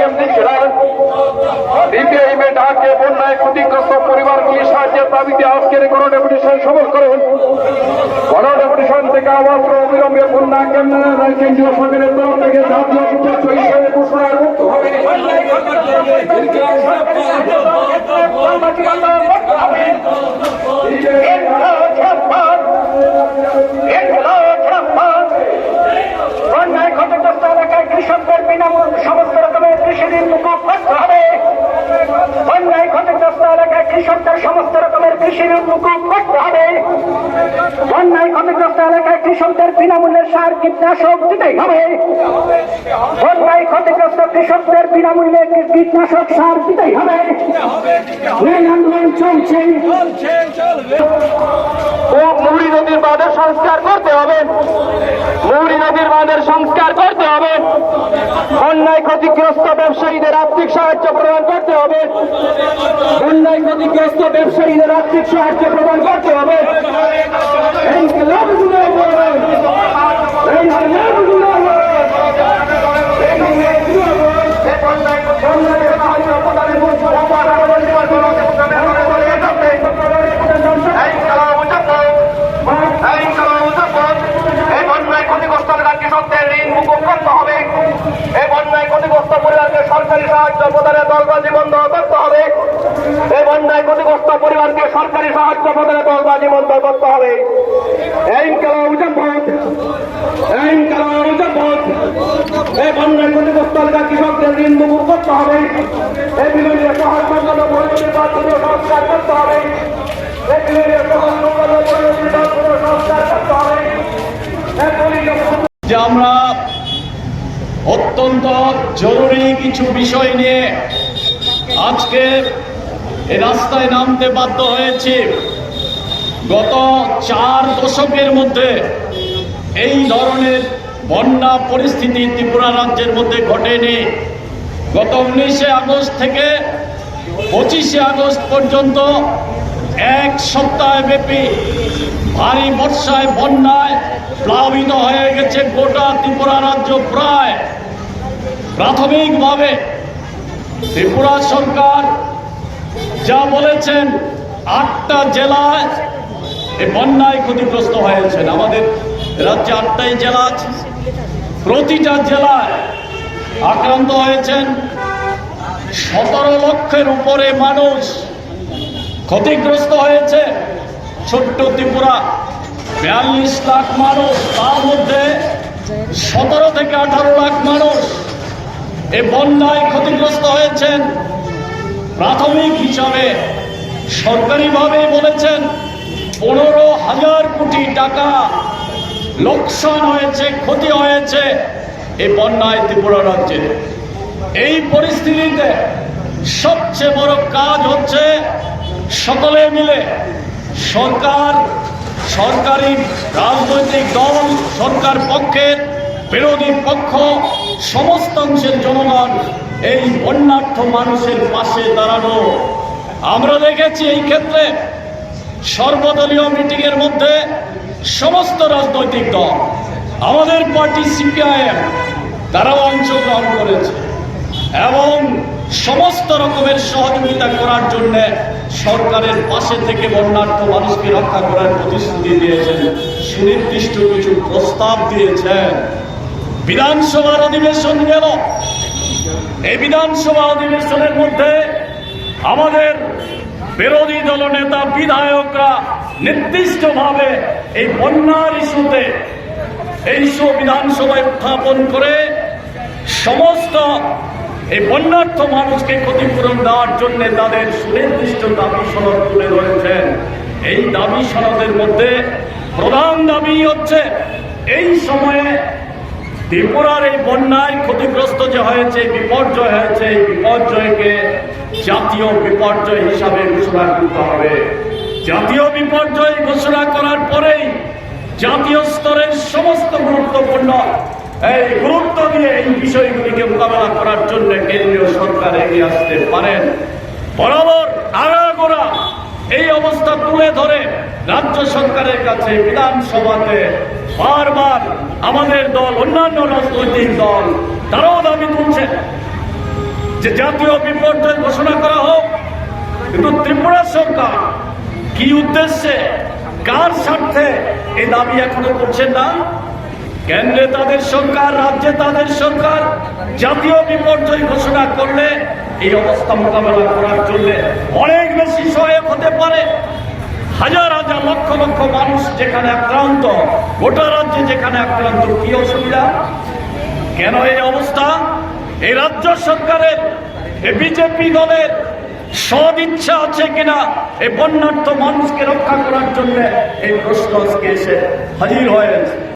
CPIM লিখছিলেন CPIM এ ডাকে বন্যায় ক্ষতিগ্রস্ত পরিবারগুলি সাহায্যের দাবিতে গণ ডেপুটেশন করেন গণ ডেপুটেশন থেকে অবিলম্বে বন্যা সমস্ত রকমের কৃষি ঋণ মুকুব করতে হবে বন্যায় ক্ষতিগ্রস্ত এলাকায় কৃষকদের সমস্ত কৃষি ঋণ করতে হবে। বন্যায় ক্ষতিগ্রস্ত এলাকায় কৃষকদের বিনামূল্যে সার কীটনাশক দিতেই হবে। বন্যায় ক্ষতিগ্রস্ত কৃষকদের বিনামূল্যে কীটনাশক সার দিতেই হবে। আন্দোলন চলছে ও মুহুরী নদীর বাঁধের সংস্কার করতে হবে মুহুরী নদীর বাঁধের সংস্কার করতে হবে বন্যায় ক্ষতিগ্রস্ত ব্যবসায়ীদের আর্থিক সাহায্য প্রদান করতে হবে। বন্যায় ক্ষতিগ্রস্ত ব্যবসায়ীদের আর্থিক সাহায্য প্রদান করতে হবে। এই ক্লাবগুলো বলবেন, এই ক্লাবগুলো বলবেন, এই ক্লাবগুলো বলবেন, বন্যায় সাহায্য প্রদানের মধ্যে অপার এই খেলা উদ্যাপন এই খেলা উদ্যাপন এই বন্যায় ক্ষতিগ্রস্ত এলাকার কৃষকদের ঋণ মুকুব করতে হবে এই বন্যায় ক্ষতিগ্রস্ত পরিবারকে সরকারি সাহায্য প্রদানের দলবাজি বন্ধ করতে হবে এই বন্যায় ক্ষতিগ্রস্ত পরিবারকে সরকারি সাহায্য প্রদানের দলবাজি বন্ধ করতে হবে। এই এই এই বন্যায় ক্ষতিগ্রস্ত এলাকার কৃষকদের ঋণ মুকুব করতে হবে। এই সংস্কার করতে হবে। সংস্কার করতে হবে। যে আমরা অত্যন্ত জরুরি কিছু বিষয় নিয়ে আজকে এই রাস্তায় নামতে বাধ্য হয়েছি। গত চার দশকের মধ্যে এই ধরনের বন্যা পরিস্থিতি ত্রিপুরা রাজ্যের মধ্যে ঘটেনি। গত উনিশে আগস্ট থেকে পঁচিশে আগস্ট পর্যন্ত এক সপ্তাহ ব্যাপী ভারী বর্ষায়, বন্যায় প্লাবিত হয়ে গেছে গোটা ত্রিপুরা রাজ্য প্রায়। প্রাথমিকভাবে ত্রিপুরা সরকার যা বলেছেন আটটা জেলায় এই বন্যায় ক্ষতিগ্রস্ত হয়েছেন। আমাদের রাজ্যে আটটাই জেলা আছে। প্রতিটা জেলায় আক্রান্ত হয়েছেন সতেরো লক্ষের উপরে মানুষ ক্ষতিগ্রস্ত হয়েছে। ছোট্ট ত্রিপুরা, বিয়াল্লিশ লাখ মানুষ, তার মধ্যে সতেরো থেকে আঠারো লাখ মানুষ এ বন্যায় ক্ষতিগ্রস্ত হয়েছেন। প্রাথমিক হিসাবে সরকারিভাবে বলেছেন, পনেরো হাজার কোটি টাকা লোকসান হয়েছে, ক্ষতি হয়েছে এই বন্যায় ত্রিপুরা রাজ্যে। এই পরিস্থিতিতে সবচেয়ে বড় কাজ হচ্ছে সকলে মিলে সরকার, সরকারি রাজনৈতিক দল, সরকার পক্ষের, বিরোধী পক্ষ, সমস্ত অংশের জনগণ এই বন্যার্থ মানুষের পাশে দাঁড়ানো। আমরা দেখেছি এই ক্ষেত্রে সর্বদলীয় মিটিংয়ের মধ্যে সমস্ত রাজনৈতিক দল, আমাদের পার্টি সিপিআইএম, তারাও অংশগ্রহণ করেছে। এবং সমস্ত রকমের সহযোগিতা করার জন্য সরকারের পাশে থেকে বন্যার্থ মানুষকে রক্ষা করার প্রতিশ্রুতি দিয়েছেন, সুনির্দিষ্ট কিছু প্রস্তাব দিয়েছেন। বিধানসভার অধিবেশন গেল। এই বিধানসভা অধিবেশনের মধ্যে আমাদের বিরোধী দলনেতা বিধায়করা নির্দিষ্টভাবে এই বন্যার ইস্যুতে, এই ইস্যু বিধানসভায় উত্থাপন করে সমস্ত এই বন্যার্থ মানুষকে ক্ষতিপূরণ দেওয়ার জন্য তাদের সুনির্দিষ্ট দাবি সনদ তুলে ধরেছেন। এই দাবি সনদের মধ্যে প্রধান দাবি হচ্ছে, এই সময়ে ত্রিপুরার এই বন্যায় ক্ষতিগ্রস্ত যে হয়েছে বিপর্যয় হয়েছে, এই বিপর্যয়কে জাতীয় বিপর্যয় হিসাবে ঘোষণা করতে হবে। জাতীয় বিপর্যয় ঘোষণা করার পরেই জাতীয় স্তরের সমস্ত গুরুত্বপূর্ণ, এই গুরুত্ব দিয়ে এই বিষয়গুলিকে মোকাবেলা করার জন্য কেন্দ্রীয় সরকার এগিয়ে আসতে পারেন। বরাবর আগাগোড়া এই অবস্থা তুলে ধরে রাজ্য সরকারের কাছে বিধানসভাতে বারবার আমাদের দল, অন্যান্য রাজনৈতিক দল, তারাও দাবি তুলছে যে জাতীয় বিপর্যয় ঘোষণা করা হোক। কিন্তু ত্রিপুরা সরকার কি উদ্দেশ্যে, কার স্বার্থে এই দাবি এখনও করছেন না? কেন্দ্রে তাদের সরকার, রাজ্যে তাদের সরকার জাতীয় বিপর্যয় ঘোষণা করলে এই অবস্থা মোকাবেলা করার জন্য অনেক বেশি সহায়ক হতে পারে। হাজার হাজার লক্ষ লক্ষ মানুষ যেখানে আক্রান্ত, গোটা রাজ্যে যেখানে আক্রান্ত, কি অসুবিধা? কেন এই অবস্থা? এই রাজ্য সরকারের এ বিজেপি দলের সদ ইচ্ছা আছে কিনা? এই বন্যার্থ মানুষকে রক্ষা করার জন্য এই প্রশ্ন আজকে এসে হাজির হয়েছে।